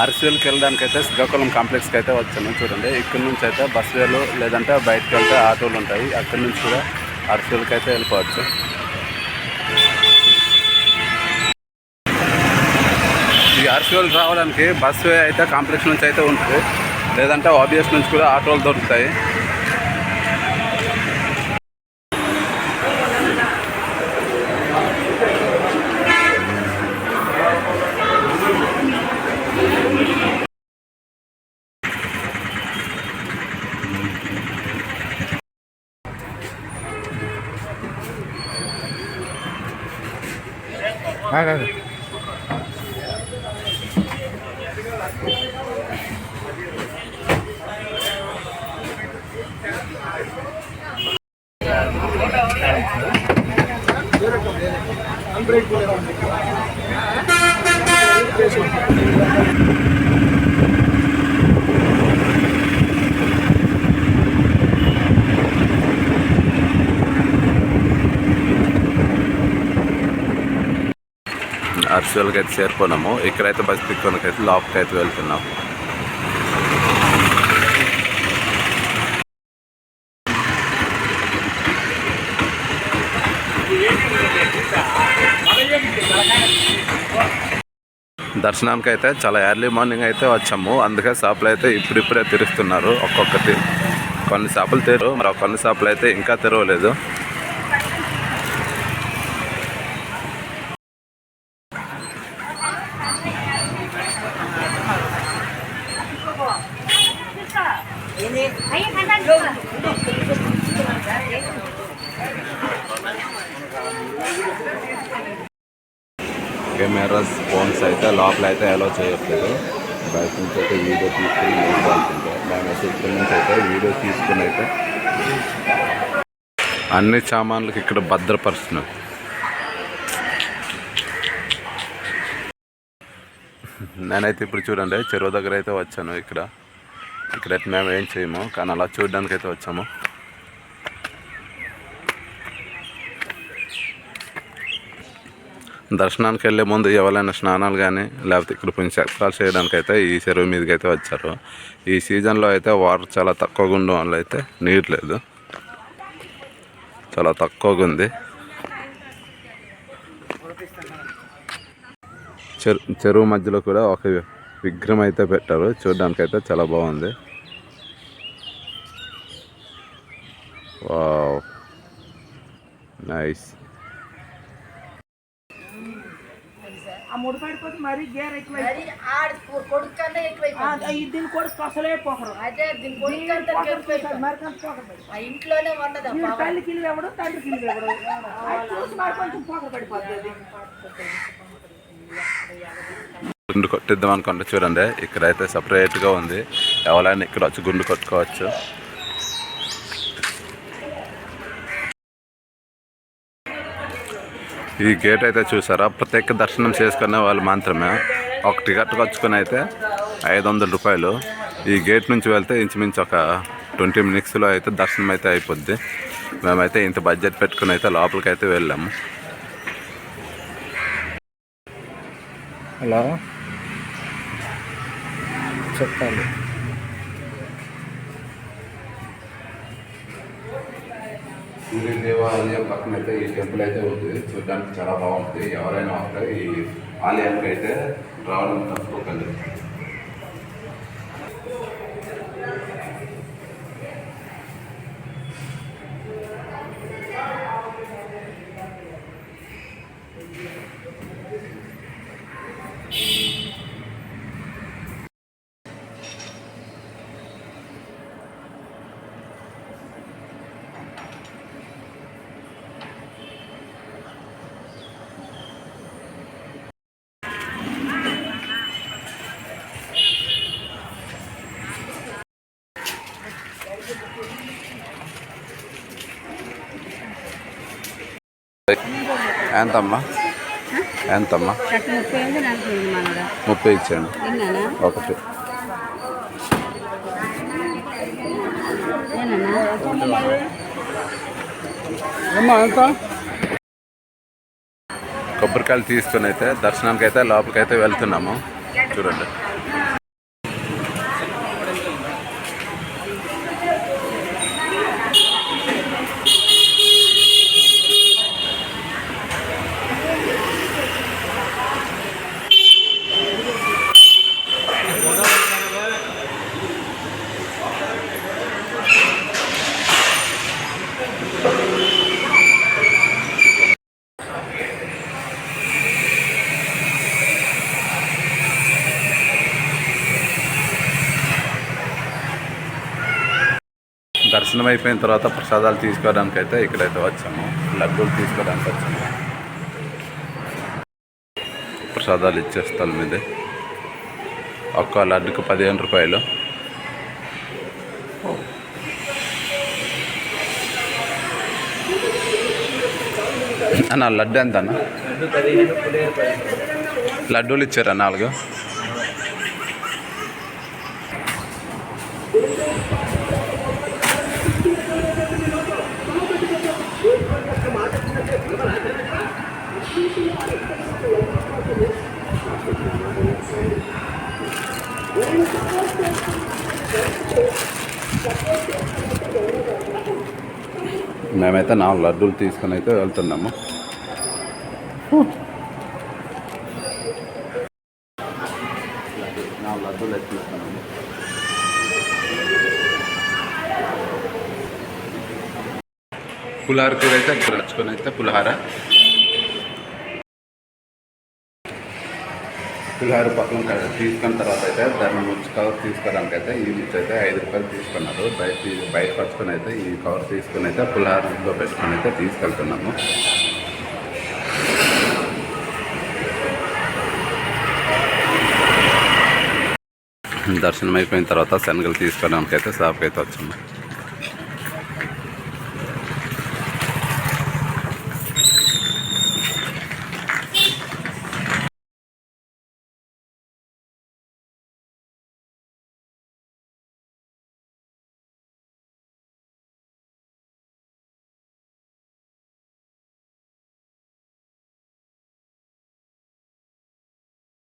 అరసివేలుకి వెళ్ళడానికి అయితే శ్రీకాకుళం కాంప్లెక్స్కి అయితే వచ్చాను చూడండి. ఇక్కడ నుంచి అయితే బస్ వేలు లేదంటే బయటకు వెళ్తే ఆటోలు ఉంటాయి. అక్కడి నుంచి కూడా అరసివేలుకి అయితే వెళ్ళిపోవచ్చు. ఈ అరసివేలు రావడానికి బస్ వే అయితే కాంప్లెక్స్ నుంచి అయితే ఉంటుంది. లేదంటే ఆబియస్ నుంచి కూడా ఆటోలు దొరుకుతాయి. Nah, అరసీలకి అయితే చేరుకున్నాము. ఇక్కడైతే బస్ దిక్కునకి అయితే లోపలికి అయితే వెళ్తున్నాము. దర్శనానికి అయితే చాలా ఎర్లీ మార్నింగ్ అయితే వచ్చాము. అందుకే షాపులు అయితే ఇప్పుడిప్పుడే తెరుస్తున్నారు ఒక్కొక్కటి. కొన్ని షాపులు తెరు మరి కొన్ని షాపులు అయితే ఇంకా తెరవలేదు. కెమెరాస్ ఫోన్స్ అయితే లోపల అయితే అలో చేయట్లేదు. బయట నుంచి అయితే వీడియో తీసుకుని వెళ్ళాల్సిందే మేమైతే నుంచి అయితే వీడియో తీసుకుని అయితే. అన్ని సామాన్లకు ఇక్కడ భద్రపరుస్తున్నాం నేనైతే ఇప్పుడు చూడండి చెరువు దగ్గర అయితే వచ్చాను ఇక్కడ. ఇక్కడైతే మేము ఏం చేయము కానీ అలా చూడడానికి అయితే వచ్చాము. దర్శనానికి వెళ్ళే ముందు ఎవరైనా స్నానాలు కానీ లేకపోతే ఇక్కడ పుణ్యక్షేత్రాలు చేయడానికి అయితే ఈ చెరువు మీదకి అయితే వచ్చారు. ఈ సీజన్లో అయితే వాటర్ చాలా తక్కువగా ఉండడం వల్ల అయితే నీరు లేదు. చాలా తక్కువగా ఉంది. చెరు చెరువు మధ్యలో కూడా ఒక విగ్రహం అయితే పెట్టారు. చూడడానికి అయితే చాలా బాగుంది. వావ్. నైస్. ఆ ముడి పడిపోతే మరీ గేర్ ఎక్కువ కొడుకు కన్నా దీని కొడుకు అసలే పోకరు. అదే దీని కొడుకు ఇంట్లోనే ఉండదు తల్లి కిలు ఇవ్వడు తండ్రి కిలు ఇవ్వడు చూసి మరి కొంచెం పోకరు పడిపోతుంది. గుండు కొట్టిద్దాం అనుకుంటే చూడండి ఇక్కడైతే సపరేట్గా ఉంది. ఎవరైనా ఇక్కడ వచ్చి గుండు కొట్టుకోవచ్చు. ఈ గేట్ అయితే చూసారా? ప్రత్యేక దర్శనం చేసుకునే వాళ్ళు మాత్రమే. ఒక టికెట్ వచ్చుకొని అయితే ఐదు వందల రూపాయలు. ఈ గేట్ నుంచి వెళ్తే ఇంచుమించు ఒక ట్వంటీ మినిట్స్లో అయితే దర్శనం అయితే అయిపోద్ది. మేమైతే ఇంత బడ్జెట్ పెట్టుకుని అయితే లోపలికి అయితే వెళ్ళాము. హలో? చెప్పాలి సూర్య దేవాలయం పక్కన అయితే ఈ టెంపుల్ అయితే ఉంది. చూడడానికి చాలా బాగుంటుంది. ఎవరైనా వస్తే ఈ ఆలయానికి అయితే రావడం తప్పకుండా. ఎంతమ్మా? ఎంతమ్మా? ముప్పై ఇచ్చాను ఒకటి. ఏనన్నా అమ్మా ఎంత? కొబ్బరికాయలు తీసుకుని అయితే దర్శనానికి అయితే లోపలికి అయితే వెళ్తున్నాము. చూడండి. దర్శనం అయిపోయిన తర్వాత ప్రసాదాలు తీసుకోవడానికి అయితే ఇక్కడైతే వచ్చాము. లడ్డూలు తీసుకోవడానికి వచ్చాము. ప్రసాదాలు ఇచ్చే స్థలం ఇది. ఒక్క లడ్డుకు పదిహేను రూపాయలు. అన్న లడ్డు ఎంత అన్న లడ్డూలు ఇచ్చారా నాలుగు? మేమైతే నాలుగు లడ్డూలు తీసుకొని అయితే వెళ్తున్నాము. నాలుగు లడ్డూలు అయితే తీసుకున్నాము. కూర అయితే ఇక్కడ నచ్చుకొని అయితే పులిహార. పులిహార పక్కన తీసుకున్న తర్వాత అయితే దాన్ని వచ్చి కవర్ తీసుకోవడానికి అయితే ఈ నుంచి అయితే ఐదు రూపాయలు తీసుకున్నారు. బయట బయట పట్టుకొని అయితే ఈ కవర్ తీసుకొని అయితే పులిహారలో పెట్టుకొని అయితే తీసుకెళ్తున్నాము. దర్శనం అయిపోయిన తర్వాత శనగలు తీసుకోవడానికి అయితే షాప్కి అయితే వచ్చాము.